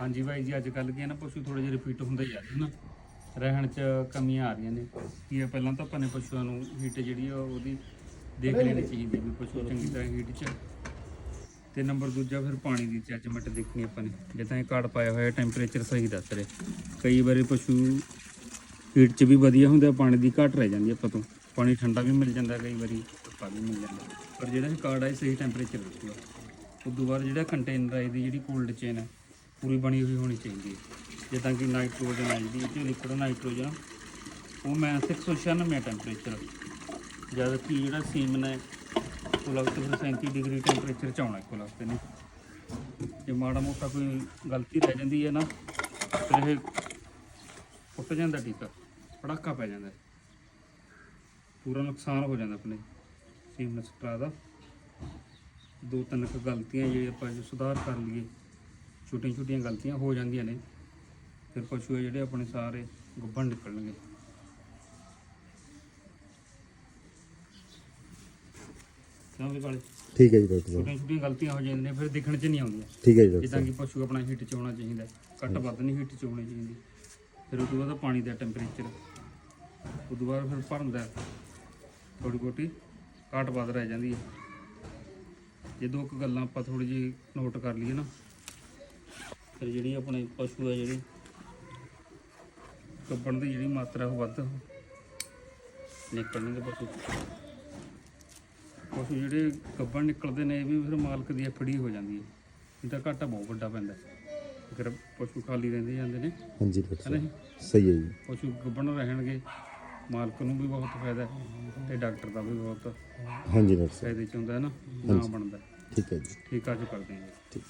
ਹਾਂਜੀ ਬਾਈ ਜੀ ਅੱਜ ਕੱਲ੍ਹ ਕੀ ਹੈ ਨਾ ਪਸ਼ੂ ਥੋੜੇ ਜਿਹਾ ਰਿਪੀਟ ਹੁੰਦੇ ਹੀ ਜਾਂਦੇ ਨਾ। ਰਹਿਣ 'ਚ ਕਮੀਆਂ ਆ ਰਹੀਆਂ ਨੇ। ਕੀ ਹੈ ਪਹਿਲਾਂ ਤਾਂ ਆਪਾਂ ਨੇ ਪਸ਼ੂਆਂ ਨੂੰ ਹੀਟ ਜਿਹੜੀ ਆ ਉਹਦੀ ਦੇਖ ਲੈਣੀ ਚਾਹੀਦੀ ਵੀ ਪਸ਼ੂ ਚੰਗੀ ਤਰ੍ਹਾਂ ਹੀਟ 'ਚ। ਤੇ ਨੰਬਰ ਦੂਜਾ ਫਿਰ ਪਾਣੀ ਦੀ ਜੱਜਮੈਂਟ ਦੇਖਣੀ ਆਪਾਂ ਨੇ। ਜਿੱਦਾਂ ਇਹ ਕਾਰਡ ਪਾਇਆ ਹੋਇਆ ਟੈਂਪਰੇਚਰ ਸਹੀ ਦੱਸ ਰਿਹਾ। ਕਈ ਵਾਰੀ ਪਸ਼ੂ ਹੀਟ 'ਚ ਵੀ ਵਧੀਆ ਹੁੰਦਾ ਪਾਣੀ ਦੀ ਘਾਟ ਰਹਿ ਜਾਂਦੀ ਆਪਾਂ ਤੋਂ। ਪਾਣੀ ਠੰਡਾ ਵੀ ਮਿਲ ਜਾਂਦਾ ਕਈ ਵਾਰੀ ਧੁੱਪਾ ਵੀ ਮਿਲ ਜਾਂਦਾ। ਪਰ ਜਿਹੜਾ ਇਹ ਕਾਰਡ ਇਹ ਸਹੀ ਟੈਂਪਰੇਚਰ ਰੱਖੂਗਾ ਉਸ ਤੋਂ ਬਾਅਦ ਜਿਹੜਾ ਕੰਟੇਨਰ ਹੈ ਇਹਦੀ ਜਿਹੜੀ ਕੋਲਡ ਚੇਨ ਹੈ ਪੂਰੀ ਬਣੀ ਹੋਈ ਹੋਣੀ ਚਾਹੀਦੀ ਹੈ। ਜਿੱਦਾਂ ਕਿ ਨਾਈਟ੍ਰੋਜਨ ਹੈ ਜਿਹੜੀ ਇਹ 'ਚ ਨਾਈਟ੍ਰੋਜਨ, ਉਹ ਮੈਂ 696 ਹੈ ਟੈਂਪਰੇਚਰ ਜਦ ਕਿ ਜਿਹੜਾ ਸੀਮਨ ਹੈ, ਉਹ ਲਗਭਗ 37 ਡਿਗਰੀ ਟੈਂਪਰੇਚਰ ਚ ਆਉਣਾ ਕੋਲ ਹਫ਼ਤੇ ਨੇ ਜੇ ਮਾੜਾ ਮੋਟਾ ਕੋਈ ਗਲਤੀ ਰਹਿ ਜਾਂਦੀ ਹੈ ਨਾ, ਫਿਰ ਇਹ ਫੁੱਟ ਜਾਂਦਾ ਟੀਕਾ ਪੜਾਕਾ ਪੈ ਜਾਂਦਾ। ਪੂਰਾ ਨੁਕਸਾਨ ਹੋ ਜਾਂਦਾ ਆਪਣੇ ਸੀਮਨ ਸਟਰਾ ਦਾ। ਦੋ ਤਿੰਨ ਕੁ ਗਲਤੀਆਂ ਜੇ ਆਪਾਂ ਜੇ ਸੁਧਾਰ ਕਰ ਲਈਏ। ਛੋਟੀਆਂ ਛੋਟੀਆਂ ਗਲਤੀਆਂ ਹੋ ਜਾਂਦੀਆਂ ਨੇ ਫਿਰ ਪਸ਼ੂ ਆ ਜਿਹੜੇ ਆਪਣੇ ਸਾਰੇ ਗੱਭਣ ਨਿਕਲਣਗੇ। ਕਾਲੇ ਠੀਕ ਹੈ ਜੀ ਡਾਕਟਰ ਸਾਹਿਬ ਛੋਟੀਆਂ ਛੋਟੀਆਂ ਗਲਤੀਆਂ ਹੋ ਜਾਂਦੀਆਂ ਨੇ ਫਿਰ ਦਿਖਣ 'ਚ ਨਹੀਂ ਆਉਂਦੀਆਂ। ਠੀਕ ਹੈ ਜੀ ਡਾਕਟਰ ਜਿੱਦਾਂ ਕਿ ਪਸ਼ੂ ਆਪਣਾ ਹੀਟ 'ਚ ਹੋਣਾ ਚਾਹੀਦਾ ਹੈ। ਘੱਟ ਵੱਧ ਨਹੀਂ ਹੀਟ 'ਚ ਹੋਣੀ ਚਾਹੀਦੀ। ਫਿਰ ਉਸ ਤੋਂ ਬਾਅਦ ਪਾਣੀ ਦਾ ਟੈਂਪਰੇਚਰ ਉਸ ਤੋਂ ਬਾਅਦ ਫਿਰ ਭਰਨ ਦਾ ਥੋੜੀ ਬਹੁਤੀ ਘੱਟ ਵੱਧ ਰਹਿ ਜਾਂਦੀ ਹੈ। ਜੇ ਦੋ ਕੁ ਗੱਲਾਂ ਆਪਾਂ ਥੋੜੀ ਜਿਹੀ ਨੋਟ ਕਰ ਲਈਏ ਨਾ ਫਿਰ ਜਿਹੜੀ ਆਪਣੇ ਪਸ਼ੂ ਹੈ ਜਿਹੜੀ ਕੱਪਣ ਦੀ ਜਿਹੜੀ ਮਾਤਰਾ ਉਹ ਵੱਧ ਨਿਕਲਣਗੇ ਪਸ਼ੂ। ਪਸ਼ੂ ਜਿਹੜੇ ਗੱਬਣ ਨਿਕਲਦੇ ਨੇ ਇਹ ਵੀ ਫਿਰ ਮਾਲਕ ਦੀ ਐਫੜੀ ਹੋ ਜਾਂਦੀ ਹੈ। ਇਹਦਾ ਘਾਟਾ ਬਹੁਤ ਵੱਡਾ ਪੈਂਦਾ। ਫਿਰ ਪਸ਼ੂ ਖਾਲੀ ਰਹਿੰਦੇ ਜਾਂਦੇ ਨੇ ਹਾਂਜੀ ਡਾਕਟਰ ਸਾਹਿਬ ਸਹੀ ਹੈ ਜੀ। ਪਸ਼ੂ ਗੱਬਣ ਰਹਿਣਗੇ ਮਾਲਕ ਨੂੰ ਵੀ ਬਹੁਤ ਫਾਇਦਾ ਹੈ ਤੇ ਡਾਕਟਰ ਦਾ ਵੀ ਬਹੁਤ ਹਾਂਜੀ ਡਾਕਟਰ ਸਾਹਿਬ। ਫਾਇਦੇ ਚ ਹੁੰਦਾ ਹੈ ਨਾ ਨਾ ਬਣਦਾ ਠੀਕ ਹੈ ਜੀ। ਠੀਕ ਆ ਜੋ ਕਰਦੇ ਹਾਂ ਜੀ। ਠੀਕ